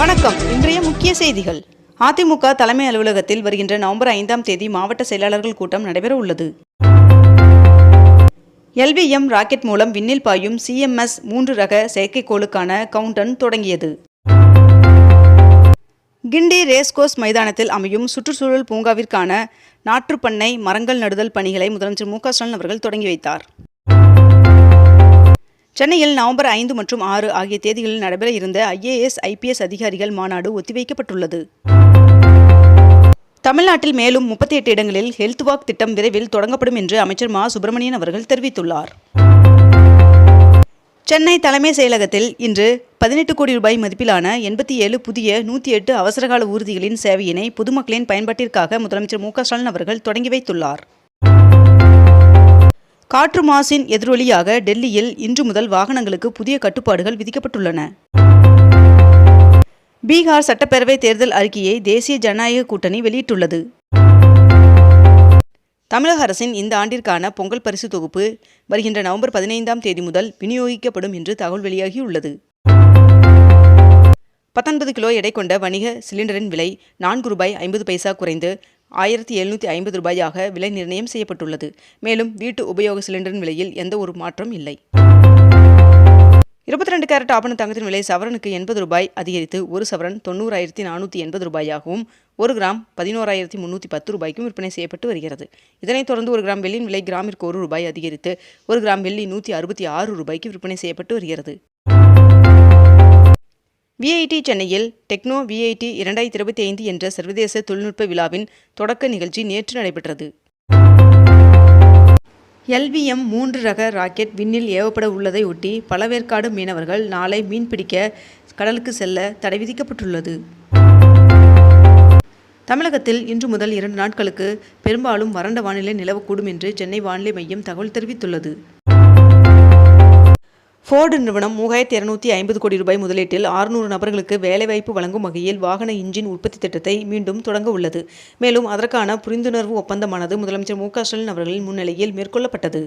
வணக்கம். இன்றைய முக்கிய செய்திகள். அதிமுக தலைமை அலுவலகத்தில் வருகின்ற நவம்பர் ஐந்தாம் தேதி மாவட்ட செயலாளர்கள் கூட்டம் நடைபெற உள்ளது. எல்விஎம் ராக்கெட் மூலம் விண்ணில் பாயும் சிஎம்எஸ் மூன்று ரக செயற்கைக்கோளுக்கான கவுண்டன் தொடங்கியது. கிண்டி ரேஸ்கோஸ் மைதானத்தில் அமையும் சுற்றுச்சூழல் பூங்காவிற்கான நாற்றுப்பண்ணை மரங்கள் நடுதல் பணிகளை முதலமைச்சர் மு க ஸ்டாலின் அவர்கள் தொடங்கி வைத்தார். சென்னையில் நவம்பர் ஐந்து மற்றும் ஆறு ஆகிய தேதிகளில் நடைபெற இருந்த ஐஏஎஸ் ஐபிஎஸ் அதிகாரிகள் மாநாடு ஒத்திவைக்கப்பட்டுள்ளது. தமிழ்நாட்டில் மேலும் முப்பத்தி எட்டு இடங்களில் ஹெல்த் வாக் திட்டம் விரைவில் தொடங்கப்படும் என்று அமைச்சர் மா. சுப்பிரமணியன் அவர்கள் தெரிவித்துள்ளார். சென்னை தலைமை செயலகத்தில் இன்று பதினெட்டு கோடி ரூபாய் மதிப்பிலான எண்பத்தி ஏழு புதிய நூற்றி எட்டு அவசரகால ஊர்திகளின் சேவையினை பொதுமக்களின் பயன்பாட்டிற்காக முதலமைச்சர் மு. க. ஸ்டாலின் அவர்கள் தொடங்கி வைத்துள்ளார். காற்று மாசின் எதிரொலியாக டெல்லியில் இன்று முதல் வாகனங்களுக்கு புதிய கட்டுப்பாடுகள் விதிக்கப்பட்டுள்ளன. பீகார் சட்டப்பேரவை தேர்தல் அறிக்கையை தேசிய ஜனநாயக கூட்டணி வெளியிட்டுள்ளது. தமிழக அரசின் இந்த ஆண்டிற்கான பொங்கல் பரிசு தொகுப்பு வருகின்ற நவம்பர் பதினைந்தாம் தேதி முதல் விநியோகிக்கப்படும் என்று தகவல் வெளியாகியுள்ளது. பத்தொன்பது கிலோ எடை கொண்ட வணிக சிலிண்டரின் விலை நான்கு ரூபாய் ஐம்பது பைசா குறைந்து ஆயிரத்தி எழுநூற்றி ஐம்பது ரூபாயாக விலை நிர்ணயம் செய்யப்பட்டுள்ளது. மேலும் வீட்டு உபயோக சிலிண்டரின் விலையில் எந்த ஒரு மாற்றம் இல்லை. இருபத்தி ரெண்டு கேரட் ஆபண தங்கத்தின் விலை சவரனுக்கு எண்பது ரூபாய் அதிகரித்து ஒரு சவரன் தொண்ணூறாயிரத்தி நானூற்றி எண்பது ரூபாயாகவும் ஒரு கிராம் பதினோராயிரத்தி முன்னூற்றி பத்து ரூபாய்க்கும் விற்பனை செய்யப்பட்டு வருகிறது. இதனைத் தொடர்ந்து ஒரு கிராம் வெள்ளியின் விலை கிராமிற்கு ஒரு ரூபாய் அதிகரித்து ஒரு கிராம் வெள்ளி நூற்றி அறுபத்தி ஆறு ரூபாய்க்கு விற்பனை செய்யப்பட்டு வருகிறது. விஐடி சென்னையில் டெக்னோ விஐடி இரண்டாயிரத்தி இருபத்தி ஐந்து என்ற சர்வதேச தொழில்நுட்ப விழாவின் தொடக்க நிகழ்ச்சி நேற்று நடைபெற்றது. எல்விஎம் மூன்று ரக ராக்கெட் விண்ணில் ஏவப்பட உள்ளதை ஒட்டி பழவேற்காடு மீனவர்கள் நாளை மீன்பிடிக்க கடலுக்கு செல்ல தடை விதிக்கப்பட்டுள்ளது. தமிழகத்தில் இன்று முதல் இரண்டு நாட்களுக்கு பெரும்பாலும் வறண்ட வானிலை நிலவக்கூடும் என்று சென்னை வானிலை மையம் தகவல் தெரிவித்துள்ளது. ஃபோர்டு நிறுவனம் மூவாயிரத்தி இருநூத்தி ஐம்பது கோடி ரூபாய் முதலீட்டில் ஆறுநூறு நபர்களுக்கு வேலைவாய்ப்பு வழங்கும் வகையில் வாகன இன்ஜின் உற்பத்தி திட்டத்தை மீண்டும் தொடங்க உள்ளது. மேலும் அதற்கான புரிந்துணர்வு ஒப்பந்தமானது முதலமைச்சர் மு க ஸ்டாலின் அவர்களின் முன்னிலையில் மேற்கொள்ளப்பட்டது.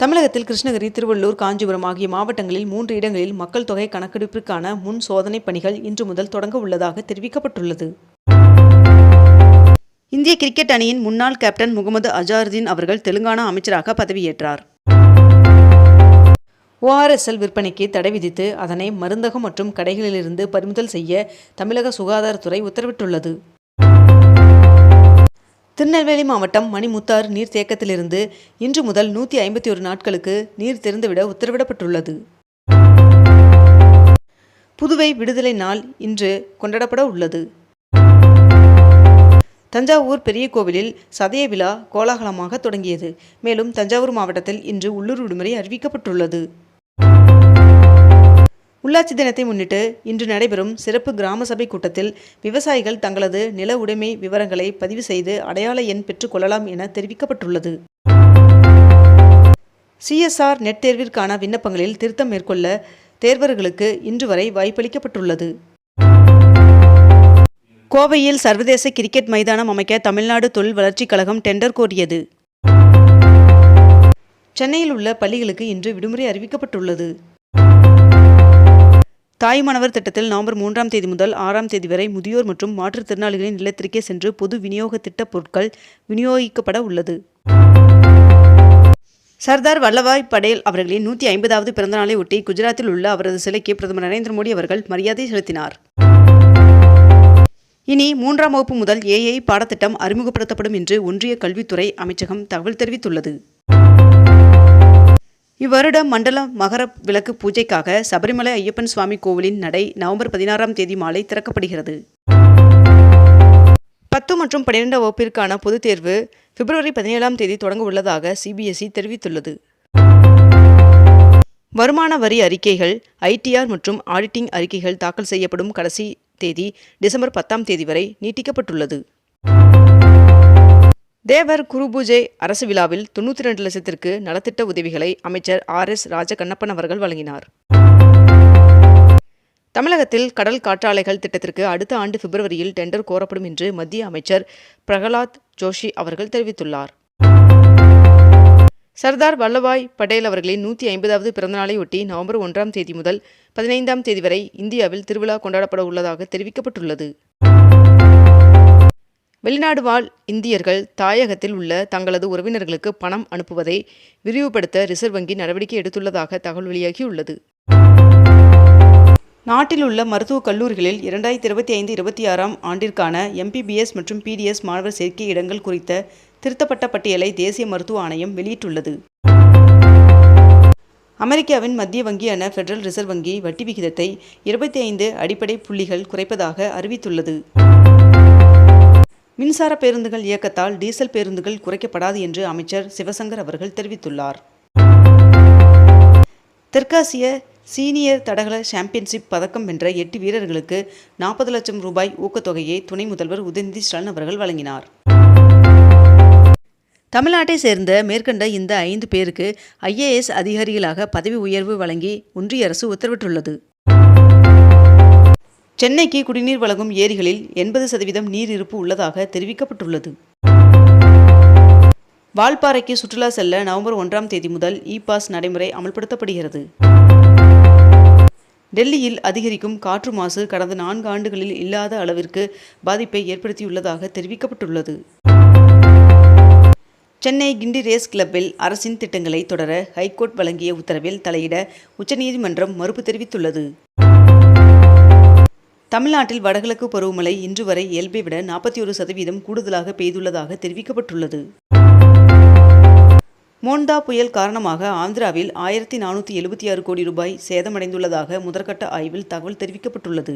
தமிழகத்தில் கிருஷ்ணகிரி திருவள்ளூர் காஞ்சிபுரம் ஆகிய மாவட்டங்களில் மூன்று இடங்களில் மக்கள் தொகை கணக்கெடுப்பிற்கான முன் சோதனை பணிகள் இன்று முதல் தொடங்க உள்ளதாக தெரிவிக்கப்பட்டுள்ளது. இந்திய கிரிக்கெட் அணியின் முன்னாள் கேப்டன் முகமது அஜாருதீன் அவர்கள் தெலுங்கானா அமைச்சராக பதவியேற்றார். ஓஆர்எஸ்எல் விற்பனைக்கு தடை விதித்து அதனை மருந்தகம் மற்றும் கடைகளிலிருந்து பறிமுதல் செய்ய தமிழக சுகாதாரத்துறை உத்தரவிட்டுள்ளது. திருநெல்வேலி மாவட்டம் மணிமுத்தாறு நீர்த்தேக்கத்திலிருந்து இன்று முதல் நூற்றி ஐம்பத்தி ஒரு நாட்களுக்கு நீர் திறந்துவிட உத்தரவிடப்பட்டுள்ளது. புதுவை விடுதலை நாள் இன்று கொண்டாடப்பட உள்ளது. தஞ்சாவூர் பெரிய கோவிலில் சதய விழா கோலாகலமாக தொடங்கியது. மேலும் தஞ்சாவூர் மாவட்டத்தில் இன்று உள்ளூர் விடுமுறை அறிவிக்கப்பட்டுள்ளது. உள்ளாட்சி தினத்தை முன்னிட்டு இன்று நடைபெறும் சிறப்பு கிராம சபை கூட்டத்தில் விவசாயிகள் தங்களது நில உடைமை விவரங்களை பதிவு செய்து அடையாள எண் பெற்றுக்கொள்ளலாம் என தெரிவிக்கப்பட்டுள்ளது. சிஎஸ்ஆர் நெட் தேர்விற்கான விண்ணப்பங்களில் திருத்தம் மேற்கொள்ள தேர்வர்களுக்கு இன்று வரை வாய்ப்பளிக்கப்பட்டுள்ளது. கோவையில் சர்வதேச கிரிக்கெட் மைதானம் அமைக்க தமிழ்நாடு தொழில் வளர்ச்சிக் கழகம் டெண்டர் கோரியது. சென்னையில் உள்ள பள்ளிகளுக்கு இன்று விடுமுறை அறிவிக்கப்பட்டுள்ளது. தாய்மானவர் திட்டத்தில் நவம்பர் மூன்றாம் தேதி முதல் ஆறாம் தேதி வரை முதியோர் மற்றும் மாற்றுத்திறனாளிகளின் இல்லத்திற்கே சென்று பொது விநியோக திட்டப் பொருட்கள் விநியோகிக்கப்பட உள்ளது. சர்தார் வல்லபாய் படேல் அவர்களின் நூற்றி ஐம்பதாவது பிறந்தநாளை ஒட்டி குஜராத்தில் உள்ள அவரது சிலைக்கு பிரதமர் நரேந்திர மோடி அவர்கள் மரியாதை செலுத்தினார். இனி மூன்றாம் வகுப்பு முதல் ஏஐ பாடத்திட்டம் அறிமுகப்படுத்தப்படும் என்று ஒன்றிய கல்வித்துறை அமைச்சகம் தகவல் தெரிவித்துள்ளது. இவ்வருட மண்டல மகர விளக்கு பூஜைக்காக சபரிமலை ஐயப்பன் சுவாமி கோவிலின் நடை நவம்பர் பதினாறாம் தேதி மாலை திறக்கப்படுகிறது. பத்து மற்றும் பன்னிரெண்டாம் வகுப்பிற்கான பொதுத் தேர்வு பிப்ரவரி பதினேழாம் தேதி தொடங்க உள்ளதாக சிபிஎஸ்இ தெரிவித்துள்ளது. வருமான வரி அறிக்கைகள் ஐடிஆர் மற்றும் ஆடிட்டிங் அறிக்கைகள் தாக்கல் செய்யப்படும் கடைசி தேதி டிசம்பர் பத்தாம் தேதி வரை நீட்டிக்கப்பட்டுள்ளது. தேவர் குருபூஜை அரசு விழாவில் தொண்ணூற்றி ரெண்டு லட்சத்திற்கு நலத்திட்ட உதவிகளை அமைச்சர் ஆர் எஸ் ராஜகண்ணப்பன் அவர்கள் வழங்கினார். தமிழகத்தில் கடல் காற்றாலைகள் திட்டத்திற்கு அடுத்த ஆண்டு பிப்ரவரியில் டெண்டர் கோரப்படும் என்று மத்திய அமைச்சர் பிரகலாத் ஜோஷி அவர்கள் தெரிவித்துள்ளார். சர்தார் வல்லபாய் படேல் அவர்களின் நூற்றி ஐம்பதாவது பிறந்தநாளையொட்டி நவம்பர் ஒன்றாம் தேதி முதல் பதினைந்தாம் தேதி வரை இந்தியாவில் திருவிழா கொண்டாடப்பட உள்ளதாக தெரிவிக்கப்பட்டுள்ளது. வெளிநாடு வாழ் இந்தியர்கள் தாயகத்தில் உள்ள தங்களது உறவினர்களுக்கு பணம் அனுப்புவதை விரிவுபடுத்த ரிசர்வ் வங்கி நடவடிக்கை எடுத்துள்ளதாக தகவல் வெளியாகியுள்ளது. நாட்டில் உள்ள மருத்துவக் கல்லூரிகளில் இரண்டாயிரத்தி இருபத்தி ஐந்து இருபத்தி ஆறாம் ஆண்டிற்கான எம்பிபிஎஸ் மற்றும் பிடிஎஸ் மாணவர் சேர்க்கை இடங்கள் குறித்த திருத்தப்பட்ட பட்டியலை தேசிய மருத்துவ ஆணையம் வெளியிட்டுள்ளது. அமெரிக்காவின் மத்திய வங்கியான ஃபெடரல் ரிசர்வ் வங்கி வட்டி விகிதத்தை இருபத்தி ஐந்து அடிப்படை புள்ளிகள் குறைப்பதாக அறிவித்துள்ளது. மின்சார பேருந்துகள் இயக்கத்தால் டீசல் பேருந்துகள் குறைக்கப்படாது என்று அமைச்சர் சிவசங்கர் அவர்கள் தெரிவித்துள்ளார். தெற்காசிய சீனியர் தடகள சாம்பியன்ஷிப் பதக்கம் வென்ற எட்டு வீரர்களுக்கு நாற்பது லட்சம் ரூபாய் ஊக்கத்தொகையை துணை முதல்வர் உதயநிதி ஸ்டாலின் அவர்கள் வழங்கினார். தமிழ்நாட்டை சேர்ந்த மேற்கண்ட இந்த ஐந்து பேருக்கு ஐஏஎஸ் அதிகாரிகளாக பதவி உயர்வு வழங்கி ஒன்றிய அரசு உத்தரவிட்டுள்ளது. சென்னைக்கு குடிநீர் வழங்கும் ஏரிகளில் எண்பது சதவீதம் நீர் இருப்பு உள்ளதாக தெரிவிக்கப்பட்டுள்ளது. வால்பாறைக்கு சுற்றுலா செல்ல நவம்பர் ஒன்றாம் தேதி முதல் இ பாஸ் நடைமுறை அமல்படுத்தப்படுகிறது. டெல்லியில் அதிகரிக்கும் காற்று மாசு கடந்த நான்கு ஆண்டுகளில் இல்லாத அளவிற்கு பாதிப்பை ஏற்படுத்தியுள்ளதாக தெரிவிக்கப்பட்டுள்ளது. சென்னை கிண்டி ரேஸ் கிளப்பில் அரசின் திட்டங்களை தொடர ஹைகோர்ட் வழங்கிய உத்தரவில் தலையிட உச்சநீதிமன்றம் மறுப்பு தெரிவித்துள்ளது. தமிழ்நாட்டில் வடகிழக்கு பருவமழை இன்று வரை இயல்பை விட நாற்பத்தி ஒரு சதவீதம் கூடுதலாக பெய்துள்ளதாக தெரிவிக்கப்பட்டுள்ளது. மோண்டா புயல் காரணமாக ஆந்திராவில் ஆயிரத்தி நானூற்றி எழுபத்தி ஆறு கோடி ரூபாய் சேதமடைந்துள்ளதாக முதற்கட்ட ஆய்வில் தகவல் தெரிவிக்கப்பட்டுள்ளது.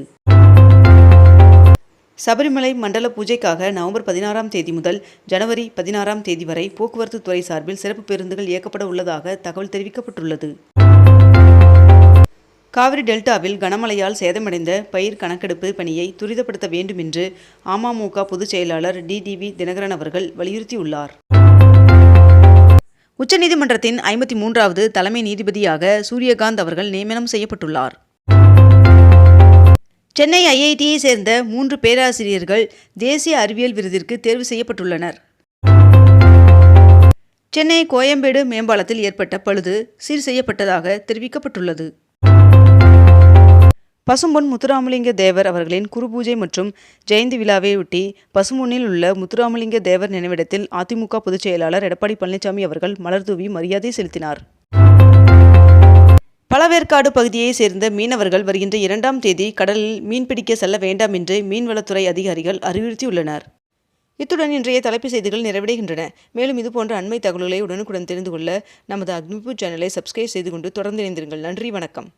சபரிமலை மண்டல பூஜைக்காக நவம்பர் பதினாறாம் தேதி முதல் ஜனவரி பதினாறாம் தேதி வரை போக்குவரத்து துறை சார்பில் சிறப்பு பேருந்துகள் இயக்கப்பட உள்ளதாக தகவல் தெரிவிக்கப்பட்டுள்ளது. காவிரி டெல்டாவில் கனமழையால் சேதமடைந்த பயிர் கணக்கெடுப்பு பணியை துரிதப்படுத்த வேண்டும் என்று அமமுக பொதுச் செயலாளர் டிடிவி தினகரன் அவர்கள் வலியுறுத்தியுள்ளார். உச்சநீதிமன்றத்தின் ஐம்பத்தி மூன்றாவது தலைமை நீதிபதியாக சூரியகாந்த் அவர்கள் நியமனம் செய்யப்பட்டுள்ளார். சென்னை ஐஐடியை சேர்ந்த மூன்று பேராசிரியர்கள் தேசிய அறிவியல் விருதிற்கு தேர்வு செய்யப்பட்டுள்ளனர். சென்னை கோயம்பேடு மேம்பாலத்தில் ஏற்பட்ட பழுது சீர் செய்யப்பட்டதாக தெரிவிக்கப்பட்டுள்ளது. பசும்பொன் முத்துராமலிங்க தேவர் அவர்களின் குருபூஜை மற்றும் ஜெயந்தி விழாவையொட்டி பசும்பொன்னில் உள்ள முத்துராமலிங்க தேவர் நினைவிடத்தில் அதிமுக பொதுச் செயலாளர் எடப்பாடி பழனிசாமி அவர்கள் மலர்தூவி மரியாதை செலுத்தினார். பழவேற்காடு பகுதியைச் சேர்ந்த மீனவர்கள் வருகின்ற இரண்டாம் தேதி கடலில் மீன்பிடிக்க செல்ல வேண்டாம் என்று மீன்வளத்துறை அதிகாரிகள் அறிவுறுத்தியுள்ளனர். இத்துடன் இன்றைய தலைப்பு செய்திகள் நிறைவடைகின்றன. மேலும் இதுபோன்ற அண்மை தகவல்களை உடனுக்குடன் தெரிந்து கொள்ள நமது அக்னிபூ சேனலை சப்ஸ்கிரைப் செய்து கொண்டு தொடர்ந்து இணைந்திருங்கள். நன்றி வணக்கம்.